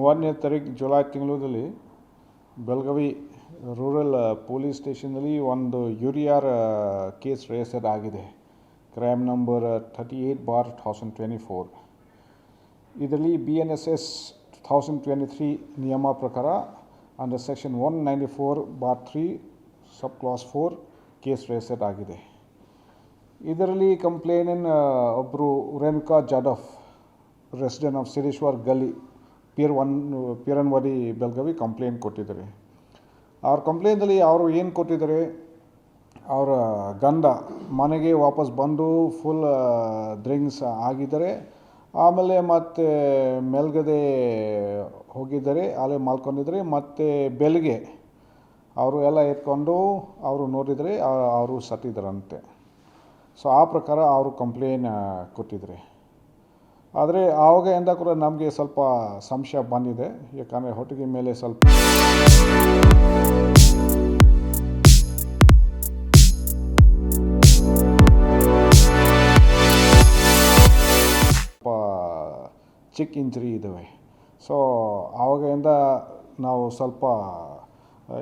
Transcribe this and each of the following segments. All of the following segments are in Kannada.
ಮೂವತ್ತನೇ ತಾರೀಕು ಜುಲೈ ತಿಂಗಳಲ್ಲಿ ಬೆಳಗಾವಿ ರೂರಲ್ ಪೊಲೀಸ್ ಸ್ಟೇಷನಲ್ಲಿ ಒಂದು ಯೂರಿಯಾರ ಕೇಸ್ ರಿಜಿಸ್ಟರ್ ಆಗಿದೆ. Crime number thirty eight bar thousand twenty four. ಇದರಲ್ಲಿ B N S S thousand twenty three ನಿಯಮ ಪ್ರಕಾರ under section one ninety four bar three sub clause four case register ಆಗಿದೆ. ಇದರಲ್ಲಿ ಕಂಪ್ಲೇನಿನ ಒಬ್ಬರು Renuka Jadhav resident of Sireshwar Galli pear one Piranwadi Belagavi complaint ಕೊಟ್ಟಿದ್ದಾರೆ. ಅವ್ರ ಕಂಪ್ಲೇಂಟಲ್ಲಿ ಅವರು ಏನು ಕೊಟ್ಟಿದ್ದಾರೆ? ಅವರ ಗಂಡ ಮನೆಗೆ ವಾಪಸ್ ಬಂದು ಫುಲ್ ಡ್ರಿಂಕ್ಸ್ ಆಗಿದ್ದಾರೆ. ಆಮೇಲೆ ಮತ್ತೆ ಮೇಲ್ಗಡೆ ಹೋಗಿದ್ದಾರೆ, ಅಲ್ಲಿ ಮಲ್ಕೊಂಡಿದ್ದಾರೆ. ಮತ್ತು ಬೆಳಗ್ಗೆ ಅವರು ಎಲ್ಲ ಎತ್ಕೊಂಡು ಅವರು ನೋಡಿದರೆ ಅವರು ಸತ್ತಿದ್ದಾರಂತೆ. ಸೊ ಆ ಪ್ರಕಾರ ಅವರು ಕಂಪ್ಲೇನ್ ಕೊಟ್ಟಿದ್ದಾರೆ. ಆದರೆ ಆವಾಗೆಯಿಂದ ಕೂಡ ನಮಗೆ ಸ್ವಲ್ಪ ಸಂಶಯ ಬಂದಿದೆ. ಯಾಕಂದರೆ ಹೊಟ್ಟಿಗೆ ಮೇಲೆ ಸ್ವಲ್ಪ ಚಿಕ್ಕ ಇಂಜ್ರಿ ಇದ್ದಾವೆ ಸೊ ಆವಾಗಿಂದ ನಾವು ಸ್ವಲ್ಪ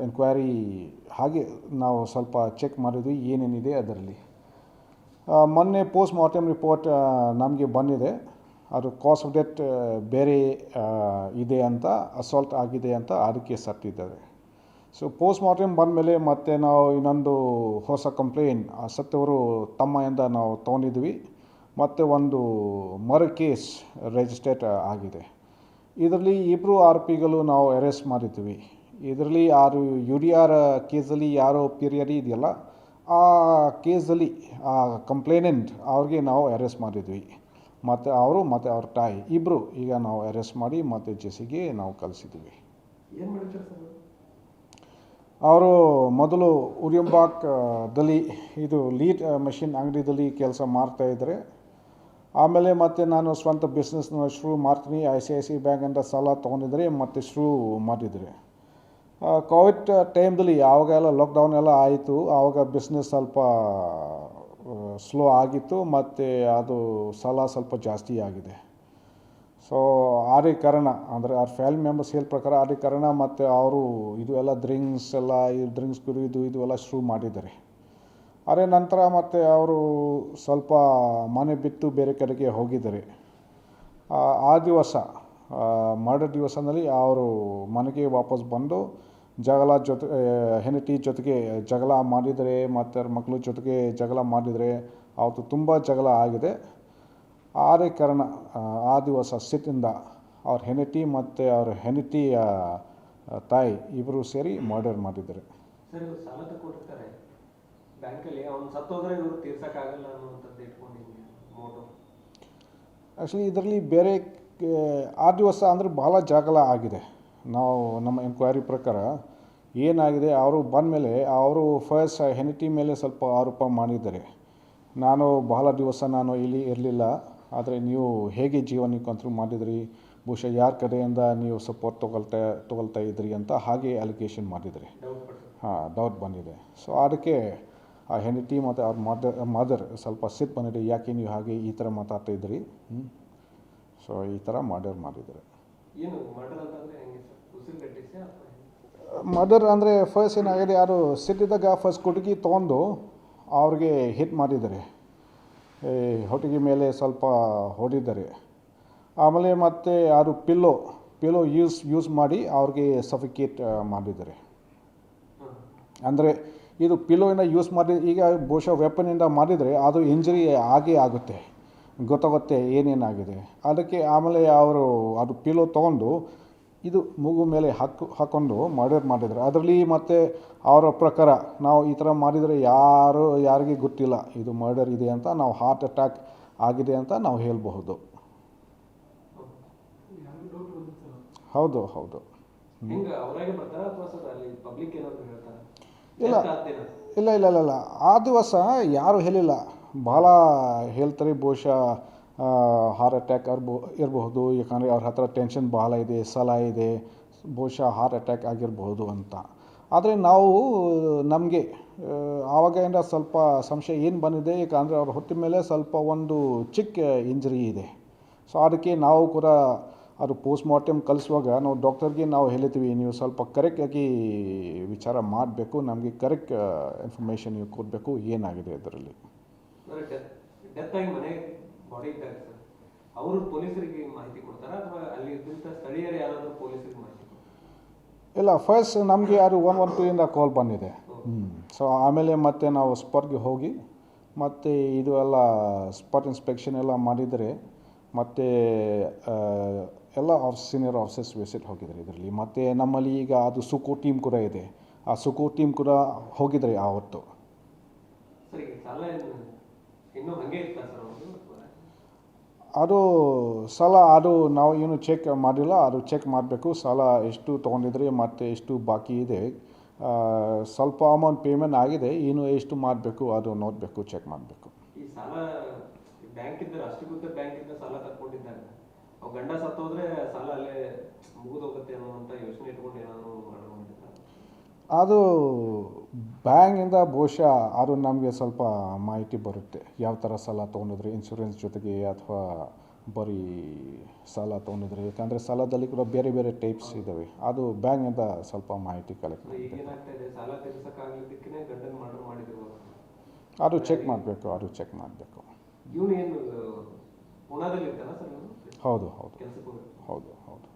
ಎನ್ಕ್ವೈರಿ ಹಾಗೆ ನಾವು ಸ್ವಲ್ಪ ಚೆಕ್ ಮಾಡಿದ್ವಿ ಏನೇನಿದೆ ಅದರಲ್ಲಿ. ಮೊನ್ನೆ ಪೋಸ್ಟ್ ಮಾರ್ಟಮ್ ರಿಪೋರ್ಟ್ ನಮಗೆ ಬಂದಿದೆ. ಅದು ಕಾಸ್ ಆಫ್ ಡೆತ್ ಬೇರೆ ಇದೆ ಅಂತ ಅಸಾಲ್ಟ್ ಆಗಿದೆ ಅಂತ ಅದಕ್ಕೆ ಸತ್ತಿದ್ದಾರೆ. ಸೊ ಪೋಸ್ಟ್ ಮಾರ್ಟಮ್ ಬಂದಮೇಲೆ ಮತ್ತೆ ನಾವು ಇನ್ನೊಂದು ಹೊಸ ಕಂಪ್ಲೇನ್ ಆ, ಸತ್ತವರು ತಮ್ಮೆಯಿಂದ ನಾವು ತೊಗೊಂಡಿದ್ವಿ. ಮತ್ತು ಒಂದು ಮರ ಕೇಸ್ ರಿಜಿಸ್ಟರ್ಡ್ ಆಗಿದೆ. ಇದರಲ್ಲಿ ಇಬ್ಬರು ಆರೋಪಿಗಳು ನಾವು ಅರೆಸ್ಟ್ ಮಾಡಿದ್ವಿ. ಇದರಲ್ಲಿ ಯಾರು ಯು ಡಿ ಆರ್ ಕೇಸಲ್ಲಿ ಯಾರೋ ಪಿರಿಯರಿ ಇದೆಯಲ್ಲ, ಆ ಕೇಸಲ್ಲಿ ಆ ಕಂಪ್ಲೇನೆಂಟ್ ಅವ್ರಿಗೆ ನಾವು ಅರೆಸ್ಟ್ ಮಾಡಿದ್ವಿ. ಮತ್ತು ಅವರು ಮತ್ತು ಅವ್ರ ತಾಯಿ ಇಬ್ಬರು ಈಗ ನಾವು ಅರೆಸ್ಟ್ ಮಾಡಿ ಮತ್ತು ಜೆಸಿಗೆ ನಾವು ಕಲಿಸಿದ್ದೀವಿ ಅವರು? ಮೊದಲು ಉರಿಯಂಬಾಕ್ದಲ್ಲಿ ಇದು ಲೀಡ್ ಮೆಷಿನ್ ಅಂಗಡಿದಲ್ಲಿ ಕೆಲಸ ಮಾಡ್ತಾಯಿದ್ರೆ ಆಮೇಲೆ ಮತ್ತೆ ನಾನು ಸ್ವಂತ ಬಿಸ್ನೆಸ್ನ ಶುರು ಮಾಡ್ತೀನಿ ಐ ಸಿ ಐ ಸಿ ಬ್ಯಾಂಕಿಂದ ಸಾಲ ತೊಗೊಂಡಿದ್ರೆ ಮತ್ತು ಶುರು ಮಾಡಿದರೆ. ಕೋವಿಡ್ ಟೈಮ್ದಲ್ಲಿ ಯಾವಾಗೆಲ್ಲ ಲಾಕ್ಡೌನ್ ಎಲ್ಲ ಆಯಿತು ಆವಾಗ ಬಿಸ್ನೆಸ್ ಸ್ವಲ್ಪ ಸ್ಲೋ ಆಗಿತ್ತು ಮತ್ತು ಅದು ಸಾಲ ಸ್ವಲ್ಪ ಜಾಸ್ತಿ ಆಗಿದೆ. ಸೊ ಕಾರಣ ಅಂದರೆ ಅವ್ರ ಫ್ಯಾಮಿಲಿ ಮೆಂಬರ್ಸ್ ಹೇಳ ಪ್ರಕಾರ ಆರ್ಯಕರಣ ಕಾರಣ ಮತ್ತು ಅವರು ಇದು ಎಲ್ಲ ಡ್ರಿಂಕ್ಸ್ ಎಲ್ಲ, ಈ ಡ್ರಿಂಕ್ಸ್ ಕುರಿದು ಇದು ಎಲ್ಲ ಶುರು ಮಾಡಿದ್ದಾರೆ. ಅದೇ ನಂತರ ಮತ್ತು ಅವರು ಸ್ವಲ್ಪ ಮನೆ ಬಿತ್ತು ಬೇರೆ ಕಡೆಗೆ ಹೋಗಿದ್ದಾರೆ. ಆ ದಿವಸ ಮರ್ಡರ್ ದಿವಸದಲ್ಲಿ ಅವರು ಮನೆಗೆ ವಾಪಸ್ ಬಂದು ಜಗಳ ಜೊತೆ ಹೆಂಡತಿ ಜೊತೆಗೆ ಜಗಳ ಮಾಡಿದರೆ ಮತ್ತು ಮಕ್ಕಳ ಜೊತೆಗೆ ಜಗಳ ಮಾಡಿದರೆ ಅವತ್ತು ತುಂಬ ಜಗಳ ಆಗಿದೆ. ಆದೇ ಕಾರಣ ಆ, ದಿವಸ ಸಿಟ್ಟಿಂದ ಅವ್ರ ಹೆಂಡತಿ ಮತ್ತು ಅವ್ರ ಹೆಂಡತಿಯ ತಾಯಿ ಇಬ್ಬರು ಸೇರಿ ಮರ್ಡರ್ ಮಾಡಿದ್ದಾರೆ. ಆ್ಯಕ್ಚುಲಿ ಇದರಲ್ಲಿ ಬೇರೆ ಆ ದಿವಸ ಅಂದರೆ ಬಹಳ ಜಗಳ ಆಗಿದೆ. ನಾವು ನಮ್ಮ ಎನ್ಕ್ವೈರಿ ಪ್ರಕಾರ ಏನಾಗಿದೆ, ಅವರು ಬಂದಮೇಲೆ ಅವರು ಫಸ್ಟ್ ಹೆನಿಟಿ ಮೇಲೆ ಸ್ವಲ್ಪ ಆರೋಪ ಮಾಡಿದ್ದಾರೆ. ನಾನು ಬಹಳ ದಿವಸ ನಾನು ಇಲ್ಲಿ ಇರಲಿಲ್ಲ, ಆದರೆ ನೀವು ಹೇಗೆ ಜೀವನ ಕಂಟ್ರೋಲ್ ಮಾಡಿದ್ರಿ? ಬಹುಶಃ ಯಾರ ಕಡೆಯಿಂದ ನೀವು ಸಪೋರ್ಟ್ ತೊಗೊಳ್ತಾ ತೊಗೊಳ್ತಾ ಇದ್ರಿ ಅಂತ ಹಾಗೆ ಅಲಿಗೇಷನ್ ಮಾಡಿದ್ರಿ ಹಾಂ ಡೌಟ್ ಬಂದಿದೆ. ಸೊ ಅದಕ್ಕೆ ಆ ಹೆಂಡತಿ ಮತ್ತು ಅವ್ರ ಮದರ್ ಮದರ್ ಸ್ವಲ್ಪ ಸಿಟ್ಟು ಬಂದಿದೆ, ಯಾಕೆ ನೀವು ಹಾಗೆ ಈ ಥರ ಮಾತಾಡ್ತಾ ಇದ್ರಿ? ಸೊ ಈ ಥರ ಮರ್ಡರ್ ಮಾಡಿದ್ದಾರೆ. ಮರ್ಡರ್ ಅಂದರೆ ಫಸ್ಟ್ ಏನಾಗಿದೆ ಯಾರು ಸಿಟ್ಟಿದಾಗ ಫಸ್ಟ್ ಕುಟುಕಿ ತೊಗೊಂಡು ಅವ್ರಿಗೆ ಹಿಟ್ ಮಾಡಿದ್ದಾರೆ. ಈ ಹೊಟ್ಟಿಗೆ ಮೇಲೆ ಸ್ವಲ್ಪ ಹೊಡಿದ್ದಾರೆ. ಆಮೇಲೆ ಮತ್ತೆ ಯಾರು ಪಿಲ್ಲೋ ಪಿಲ್ಲೋ ಯೂಸ್ ಯೂಸ್ ಮಾಡಿ ಅವ್ರಿಗೆ ಸಫಿಕೇಟ್ ಮಾಡಿದ್ದಾರೆ. ಅಂದರೆ ಇದು ಪಿಲೋಯಿಂದ ಯೂಸ್ ಮಾಡಿ, ಈಗ ಬಹುಶಃ ವೆಪನಿಂದ ಮಾಡಿದರೆ ಅದು ಇಂಜರಿ ಆಗೇ ಆಗುತ್ತೆ. ಗೊತ್ತಾಗುತ್ತೆ ಏನೇನಾಗಿದೆ. ಅದಕ್ಕೆ ಆಮೇಲೆ ಅವರು ಅದು ಪಿಲೋ ತೊಗೊಂಡು ಇದು ಮೂಗು ಮೇಲೆ ಹಾಕು ಹಾಕ್ಕೊಂಡು ಮರ್ಡರ್ ಮಾಡಿದರು. ಅದರಲ್ಲಿ ಮತ್ತು ಅವರ ಪ್ರಕಾರ ನಾವು ಈ ಥರ ಮಾಡಿದರೆ ಯಾರು ಯಾರಿಗೆ ಗೊತ್ತಿಲ್ಲ ಇದು ಮರ್ಡರ್ ಇದೆ ಅಂತ ನಾವು ಹಾರ್ಟ್ ಅಟ್ಯಾಕ್ ಆಗಿದೆ ಅಂತ ನಾವು ಹೇಳಬಹುದು. ಹೌದು ಹೌದು. ಇಲ್ಲ ಇಲ್ಲ ಇಲ್ಲ ಇಲ್ಲ ಆ ದಿವಸ ಯಾರು ಹೇಳಿಲ್ಲ. ಭಾಳ ಹೇಳ್ತಾರೆ ಬಹುಶಃ ಹಾರ್ಟ್ ಅಟ್ಯಾಕ್ ಇರ್ಬೋ, ಇರಬಹುದು. ಯಾಕಂದರೆ ಅವ್ರ ಹತ್ರ ಟೆನ್ಷನ್ ಭಾಳ ಇದೆ, ಸಲ ಇದೆ, ಬಹುಶಃ ಹಾರ್ಟ್ ಅಟ್ಯಾಕ್ ಆಗಿರಬಹುದು ಅಂತ. ಆದರೆ ನಾವು, ನಮಗೆ ಆವಾಗಿಂದ ಸ್ವಲ್ಪ ಸಂಶಯ ಏನು ಬಂದಿದೆ, ಯಾಕಂದರೆ ಅವ್ರ ಹೊಟ್ಟೆ ಮೇಲೆ ಸ್ವಲ್ಪ ಒಂದು ಚಿಕ್ಕ ಇಂಜರಿ ಇದೆ. ಸೊ ಅದಕ್ಕೆ ನಾವು ಕೂಡ ಅದು ಪೋಸ್ಟ್ ಮಾರ್ಟಮ್ ಕಲಿಸುವಾಗ ನಾವು ಡಾಕ್ಟರ್ಗೆ ನಾವು ಹೇಳ್ತೀವಿ ನೀವು ಸ್ವಲ್ಪ ಕರೆಕ್ಟಾಗಿ ವಿಚಾರ ಮಾಡಬೇಕು, ನಮಗೆ ಕರೆಕ್ಟ್ ಇನ್ಫಾರ್ಮೇಷನ್ ನೀವು ಕೊಡಬೇಕು, ಏನಾಗಿದೆ ಅದರಲ್ಲಿ. ಅಂದ್ರೆ ಡೆತ್ ಡೆತ್ ಆಗಿ ಮನೆ ಬಾಡಿ ಇದ್ದಾಗ ಸರ್ ಅವರು ಪೊಲೀಸರಿಗೆ ಮಾಹಿತಿ ಕೊಡ್ತಾರ ಅಥವಾ ಅಲ್ಲಿ ಇದ್ದಂತ ಸ್ಥಳೀಯರು ಯಾರಾದರೂ ಪೊಲೀಸರಿಗೆ ಮಾಹಿತಿ ಇಲ್ಲ ಫಸ್ಟ್ ನಮಗೆ ಯಾರು ಒನ್ ಒನ್ ಟೂಯಿಂದ ಕಾಲ್ ಬಂದಿದೆ ಸೊ ಆಮೇಲೆ ಮತ್ತೆ ನಾವು ಸ್ಪರ್ಗೆ ಹೋಗಿ ಮತ್ತೆ ಇದು ಎಲ್ಲ ಸ್ಪಾಟ್ ಇನ್ಸ್ಪೆಕ್ಷನ್ ಎಲ್ಲ ಮಾಡಿದರೆ ಮತ್ತೆ ಎಲ್ಲ ಆಫ್ ಸೀನಿಯರ್ ಆಫೀಸರ್ಸ್ ವಿಸಿಟ್ ಹೋಗಿದ್ದಾರೆ ಇದರಲ್ಲಿ. ಮತ್ತು ನಮ್ಮಲ್ಲಿ ಈಗ ಅದು ಸುಕೋ ಟೀಮ್ ಕೂಡ ಇದೆ. ಆ ಸುಕೋ ಟೀಮ್ ಕೂಡ ಹೋಗಿದ್ದಾರೆ ಆವತ್ತು. ಅದು ಸಾಲ ಅದು ನಾವು ಏನು ಚೆಕ್ ಮಾಡಿಲ್ಲ ಅದು ಚೆಕ್ ಮಾಡಬೇಕು. ಸಾಲ ಎಷ್ಟು ತೊಗೊಂಡಿದ್ರೆ ಮತ್ತೆ ಎಷ್ಟು ಬಾಕಿ ಇದೆ. ಸ್ವಲ್ಪ ಅಮೌಂಟ್ ಪೇಮೆಂಟ್ ಆಗಿದೆ. ಏನು ಎಷ್ಟು ಮಾಡಬೇಕು ಅದು ನೋಡಬೇಕು ಚೆಕ್ ಮಾಡಬೇಕು. ಅದು ಬ್ಯಾಂಕಿಂದ ಬಹುಶಃ ಅದು ನಮಗೆ ಸ್ವಲ್ಪ ಮಾಹಿತಿ ಬರುತ್ತೆ. ಯಾವ ಥರ ಸಾಲ ತೊಗೊಂಡಿದ್ರೆ ಇನ್ಶೂರೆನ್ಸ್ ಜೊತೆಗೆ ಅಥವಾ ಬರೀ ಸಾಲ ತೊಗೊಂಡಿದ್ರೆ? ಯಾಕಂದರೆ ಸಾಲದಲ್ಲಿ ಕೂಡ ಬೇರೆ ಬೇರೆ ಟೈಪ್ಸ್ ಇದ್ದಾವೆ ಅದು ಬ್ಯಾಂಕಿಂದ ಸ್ವಲ್ಪ ಮಾಹಿತಿ ಕಲೆಕ್ಟ್ ಮಾಡಿದ್ರು. ಅದು ಚೆಕ್ ಮಾಡಬೇಕು ಅದು ಚೆಕ್ ಮಾಡಬೇಕು. ಹೌದು ಹೌದು. ಹೌದು ಹೌದು.